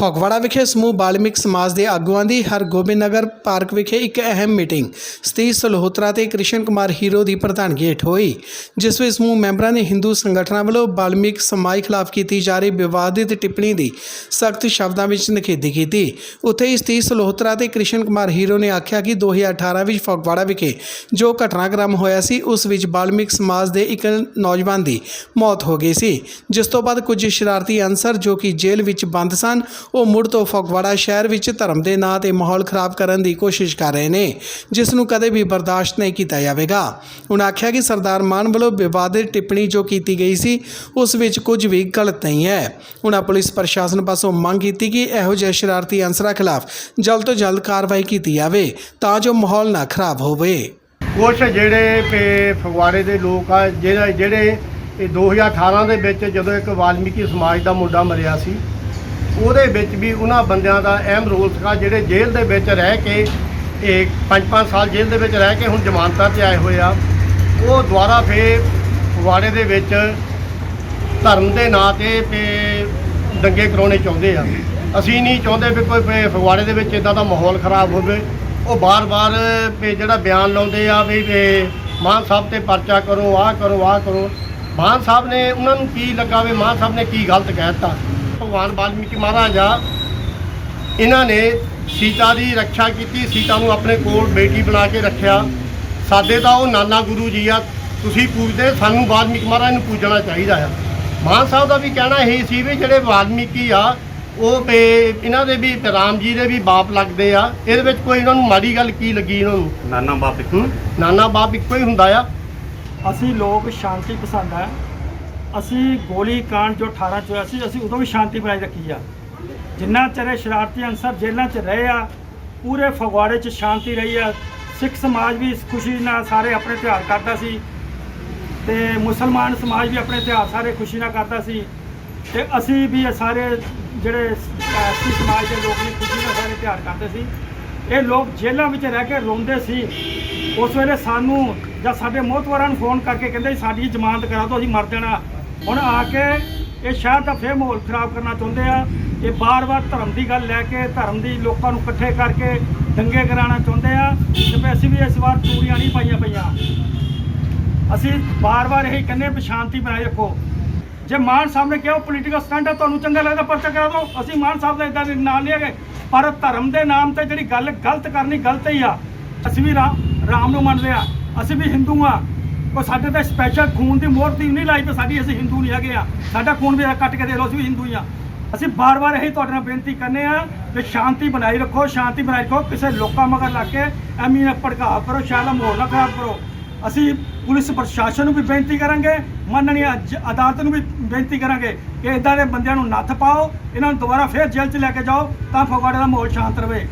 ਫਗਵਾੜਾ ਵਿਖੇ ਸਮੂਹ ਬਾਲਮਿਕ ਸਮਾਜ ਦੇ ਆਗੂਆਂ ਦੀ ਹਰਗੋਬਿੰਦ ਨਗਰ ਪਾਰਕ ਵਿਖੇ ਇੱਕ ਅਹਿਮ ਮੀਟਿੰਗ। ਸਤੀ ਸਲਹੋਤਰਾ ਤੇ ਕ੍ਰਿਸ਼ਨ ਕੁਮਾਰ ਹੀਰੋ ਦੀ ਪ੍ਰਧਾਨਗੀ ਹੇਠ ਹੋਈ, ਜਿਸ ਵਿੱਚ ਸਮੂਹ ਮੈਂਬਰਾਂ ਨੇ ਹਿੰਦੂ ਸੰਗਠਨਾਂ ਵੱਲੋਂ ਬਾਲਮਿਕ ਸਮਾਜ ਖਿਲਾਫ ਕੀਤੀ ਜਾ ਰਹੀ ਵਿਵਾਦਿਤ ਟਿੱਪਣੀ ਦੀ ਸਖਤ ਸ਼ਬਦਾਂ ਵਿੱਚ ਨਿਖੇਧੀ ਕੀਤੀ। ਉੱਥੇ ਹੀ ਸਤੀ ਸਲਹੋਤਰਾ ਤੇ ਕ੍ਰਿਸ਼ਨ ਕੁਮਾਰ ਹੀਰੋ ਨੇ ਆਖਿਆ ਕਿ 2018 ਵਿੱਚ ਫਗਵਾੜਾ ਵਿਖੇ ਜੋ ਘਟਨਾਕ੍ਰਮ ਹੋਇਆ ਸੀ, ਉਸ ਵਿੱਚ ਬਾਲਮਿਕ ਸਮਾਜ ਦੇ ਇੱਕ ਨੌਜਵਾਨ ਦੀ ਮੌਤ ਹੋ ਗਈ ਸੀ, ਜਿਸ ਤੋਂ ਬਾਅਦ ਕੁਝ ਸ਼ਰਾਰਤੀ ਅਨਸਰ ਜੋ ਕਿ ਜੇਲ੍ਹ ਵਿੱਚ ਬੰਦ ਸਨ ਉਹ ਮੁੜ ਤੋਂ ਫਗਵਾੜਾ ਸ਼ਹਿਰ ਵਿੱਚ ਧਰਮ ਦੇ ਨਾਂ ਤੇ ਮਾਹੌਲ ਖਰਾਬ ਕਰਨ ਦੀ ਕੋਸ਼ਿਸ਼ ਕਰ ਰਹੇ ਨੇ, ਜਿਸ ਨੂੰ ਕਦੇ ਵੀ ਬਰਦਾਸ਼ਤ ਨਹੀਂ ਕੀਤਾ ਜਾਵੇਗਾ। ਉਹਨਾਂ ਆਖਿਆ ਕਿ ਸਰਦਾਰ ਮਾਨ ਵੱਲੋਂ ਵਿਵਾਦਿਤ ਟਿੱਪਣੀ ਜੋ ਕੀਤੀ ਗਈ ਸੀ, ਉਸ ਵਿੱਚ ਕੁਝ ਵੀ ਗਲਤ ਨਹੀਂ ਹੈ। ਉਹਨਾਂ ਪੁਲਿਸ ਪ੍ਰਸ਼ਾਸਨ ਪਾਸੋਂ ਮੰਗ ਕੀਤੀ ਕਿ ਇਹੋ ਜਿਹੇ ਸ਼ਰਾਰਤੀ ਅਨਸਰਾਂ ਖਿਲਾਫ ਜਲਦ ਤੋਂ ਜਲਦ ਕਾਰਵਾਈ ਕੀਤੀ ਜਾਵੇ, ਤਾਂ ਜੋ ਮਾਹੌਲ ਨਾ ਖਰਾਬ ਹੋਵੇ। ਕੁਛ ਜਿਹੜੇ ਪੇ ਫਗਵਾੜੇ ਦੇ ਲੋਕ ਆ, ਜਿਹੜੇ ਜਿਹੜੇ ਇਹ 2018 ਦੇ ਵਿੱਚ ਜਦੋਂ ਇੱਕ ਵਾਲਮੀਕੀ ਸਮਾਜ ਦਾ ਮੁੰਡਾ ਮਰਿਆ ਸੀ ਉਹਦੇ ਵਿੱਚ ਵੀ ਉਹਨਾਂ ਬੰਦਿਆਂ ਦਾ ਅਹਿਮ ਰੋਲ ਸੀਗਾ, ਜਿਹੜੇ ਜੇਲ੍ਹ ਦੇ ਵਿੱਚ ਰਹਿ ਕੇ, ਇਹ 5-5 ਸਾਲ ਜੇਲ੍ਹ ਦੇ ਵਿੱਚ ਰਹਿ ਕੇ ਹੁਣ ਜ਼ਮਾਨਤਾਂ ਤੇ ਆਏ ਹੋਏ ਆ। ਉਹ ਦੁਬਾਰਾ ਫੇਰ ਫਗਵਾੜੇ ਦੇ ਵਿੱਚ ਧਰਮ ਦੇ ਨਾਂ ਤੇ ਪੇ ਦੰਗੇ ਕਰਾਉਣੇ ਚਾਹੁੰਦੇ ਆ। ਅਸੀਂ ਨਹੀਂ ਚਾਹੁੰਦੇ ਵੀ ਕੋਈ ਫਗਵਾੜੇ ਦੇ ਵਿੱਚ ਇਦਾਂ ਦਾ ਮਾਹੌਲ ਖਰਾਬ ਹੋਵੇ। ਉਹ ਬਾਰ-ਬਾਰ ਜਿਹੜਾ ਬਿਆਨ ਲਾਉਂਦੇ ਆ ਵੀ ਮਾਨ ਸਾਹਿਬ ਤੇ ਪਰਚਾ ਕਰੋ, ਆਹ ਕਰੋ ਆਹ ਕਰੋ। ਮਾਨ ਸਾਹਿਬ ਨੇ ਉਹਨਾਂ ਨੂੰ ਕੀ ਲੱਗਾ ਵੀ ਮਾਨ ਸਾਹਿਬ ਨੇ ਕੀ ਗਲਤ ਕਹਿ ਦਿੱਤਾ? ਭਗਵਾਨ ਵਾਲਮੀਕੀ ਮਹਾਰਾਜ ਇਹਨਾਂ ਨੇ ਸੀਤਾ ਦੀ ਰੱਖਿਆ ਕੀਤੀ ਸੀਤਾ ਨੂੰ ਆਪਣੇ ਕੋਲ ਬੇਟੀ ਬਣਾ ਕੇ ਰੱਖਿਆ। ਸਾਡੇ ਤਾਂ ਉਹ ਨਾਨਾ ਗੁਰੂ ਜੀ ਆ ਤੁਸੀਂ ਪੂਜਦੇ ਸਾਨੂੰ ਵਾਲਮੀਕੀ ਮਹਾਰਾਜ ਨੂੰ ਪੂਜਣਾ ਚਾਹੀਦਾ ਆ। ਮਾਨ ਸਾਹਿਬ ਦਾ ਵੀ ਕਹਿਣਾ ਇਹ ਸੀ ਵੀ ਜਿਹੜੇ ਵਾਲਮੀਕੀ ਆ ਉਹ ਪੇ ਇਹਨਾਂ ਦੇ ਵੀ ਰਾਮ ਜੀ ਦੇ ਵੀ ਬਾਪ ਲੱਗਦੇ ਆ ਇਹਦੇ ਵਿੱਚ ਕੋਈ ਇਹਨਾਂ ਨੂੰ ਮਾੜੀ ਗੱਲ ਕੀ ਲੱਗੀ ਇਹਨਾਂ ਨੂੰ? ਨਾਨਾ ਬਾਪ ਹੂੰ? ਨਾਨਾ ਬਾਪ ਇੱਕੋ ਹੀ ਹੁੰਦਾ ਆ। ਅਸੀਂ ਲੋਕ ਸ਼ਾਂਤੀ ਪਸੰਦ ਆ। ਅਸੀਂ ਗੋਲੀ ਕਾਂਡ ਜੋ 18 ਚ ਹੋਇਆ ਸੀ, ਅਸੀਂ ਉਦੋਂ ਵੀ ਸ਼ਾਂਤੀ ਬਣਾਈ ਰੱਖੀ ਆ। ਜਿੰਨਾ ਚਿਰ ਸ਼ਰਾਰਤੀ ਅਨਸਰ ਜੇਲ੍ਹਾਂ 'ਚ ਰਹੇ ਆ, ਪੂਰੇ ਫਗਵਾੜੇ 'ਚ ਸ਼ਾਂਤੀ ਰਹੀ ਆ। ਸਿੱਖ ਸਮਾਜ ਵੀ ਇਸ ਖੁਸ਼ੀ ਨਾਲ ਸਾਰੇ ਆਪਣੇ ਤਿਉਹਾਰ ਕਰਦਾ ਸੀ ਤੇ ਮੁਸਲਮਾਨ ਸਮਾਜ ਵੀ ਆਪਣੇ ਤਿਉਹਾਰ ਸਾਰੇ ਖੁਸ਼ੀ ਨਾਲ ਕਰਦਾ ਸੀ। ਤੇ ਅਸੀਂ ਵੀ ਸਾਰੇ ਜਿਹੜੇ ਸਿੱਖ ਸਮਾਜ ਦੇ ਲੋਕ ਵੀ ਖੁਸ਼ੀ ਨਾਲ ਸਾਰੇ ਤਿਉਹਾਰ ਕਰਦੇ ਸੀ। ਇਹ ਲੋਕ ਜੇਲ੍ਹਾਂ ਵਿੱਚ ਰਹਿ ਕੇ ਰੋਂਦੇ ਸੀ। ਉਸ ਵੇਲੇ ਸਾਨੂੰ ਜਾਂ ਸਾਡੇ ਮੋਹਤਵਰਾਂ ਨੂੰ ਫੋਨ ਕਰਕੇ ਕਹਿੰਦੇ ਸਾਡੀ ਜ਼ਮਾਨਤ ਕਰਾ ਦਿਓ, ਅਸੀਂ ਮਰ ਜਾਣਾ। ਹੁਣ ਆ ਕੇ ਇਹ ਸ਼ਹਿਰ ਦਾ ਫੇਰ ਮਾਹੌਲ ਖਰਾਬ ਕਰਨਾ ਚਾਹੁੰਦੇ ਆ। ਇਹ ਬਾਰ-ਬਾਰ ਧਰਮ ਦੀ ਗੱਲ ਲੈ ਕੇ, ਧਰਮ ਦੀ ਲੋਕਾਂ ਨੂੰ ਇਕੱਠੇ ਕਰਕੇ ਦੰਗੇ ਕਰਾਉਣਾ ਚਾਹੁੰਦੇ ਆ ਤੇ ਵੀ ਅਸੀਂ ਵੀ ਇਸ ਵਾਰ ਚੂੜੀਆਂ ਨਹੀਂ ਪਾਈਆਂ ਪਈਆਂ। ਅਸੀਂ ਬਾਰ-ਬਾਰ ਇਹੀ ਕਹਿੰਦੇ ਵੀ ਸ਼ਾਂਤੀ ਬਣਾਈ ਰੱਖੋ। ਜੇ ਮਾਨ ਸਾਹਿਬ ਨੇ ਕਿਹਾ ਉਹ ਪੋਲੀਟੀਕਲ ਸਟੈਂਡ ਹੈ ਤੁਹਾਨੂੰ ਚੰਗਾ ਲੱਗਦਾ ਪਰਚਾ ਕਰਾ ਦਿਓ? ਅਸੀਂ ਮਾਨ ਸਾਹਿਬ ਦਾ ਇਦਾਂ ਦੇ ਨਾਂ ਨਹੀਂ ਹੈਗੇ। ਪਰ ਧਰਮ ਦੇ ਨਾਮ ਤੇ ਜਿਹੜੀ ਗੱਲ ਗਲਤ ਕਰਨੀ ਗਲਤ ਹੀ ਆ। ਅਸੀਂ ਵੀ ਰਾਮ ਰਾਮ ਨੂੰ ਮੰਨਦੇ ਆ। ਅਸੀਂ ਵੀ ਹਿੰਦੂ ਆ। ਕੋਈ ਸਾਡੇ ਤੇ ਸਪੈਸ਼ਲ ਖੂਨ ਦੀ ਮੋਹਰ ਦੀ ਨਹੀਂ ਲਾਈ ਤੇ ਸਾਡੀ, ਅਸੀਂ ਹਿੰਦੂ ਨਹੀਂ ਹੈਗੇ ਆ। ਸਾਡਾ ਖੂਨ ਵੀ ਕੱਟ ਕੇ ਦੇ ਲਓ, ਅਸੀਂ ਵੀ ਹਿੰਦੂ ਹੀ ਆ। ਅਸੀਂ ਬਾਰ-ਬਾਰ ਇਹੀ ਤੁਹਾਡੇ ਨਾਲ ਬੇਨਤੀ ਕਰਨੇ ਆ ਕਿ ਸ਼ਾਂਤੀ ਬਣਾਈ ਰੱਖੋ, ਸ਼ਾਂਤੀ ਬਣਾਈ ਰੱਖੋ। ਕਿਸੇ ਲੋਕਾਂ ਮਗਰ ਲੱਗ ਕੇ ਐਵੇਂ ਨਾ ਭੜਕਾਅ ਕਰੋ ਸ਼ਹਿਰ ਦਾ ਮਾਹੌਲ ਨਾ ਖਰਾਬ ਕਰੋ। ਅਸੀਂ ਪੁਲਿਸ ਪ੍ਰਸ਼ਾਸਨ ਨੂੰ ਵੀ ਬੇਨਤੀ ਕਰਾਂਗੇ ਮੰਨਣੀ ਅਦਾਲਤ ਨੂੰ ਵੀ ਬੇਨਤੀ ਕਰਾਂਗੇ ਕਿ ਇਦਾਂ ਦੇ ਬੰਦਿਆਂ ਨੂੰ ਨੱਥ ਪਾਓ, ਇਹਨਾਂ ਨੂੰ ਦੁਬਾਰਾ ਫੇਰ ਜੇਲ੍ਹ 'ਚ ਲੈ ਕੇ ਜਾਓ, ਤਾਂ ਫਗਵਾੜੇ ਦਾ ਮਾਹੌਲ ਸ਼ਾਂਤ ਰਵੇ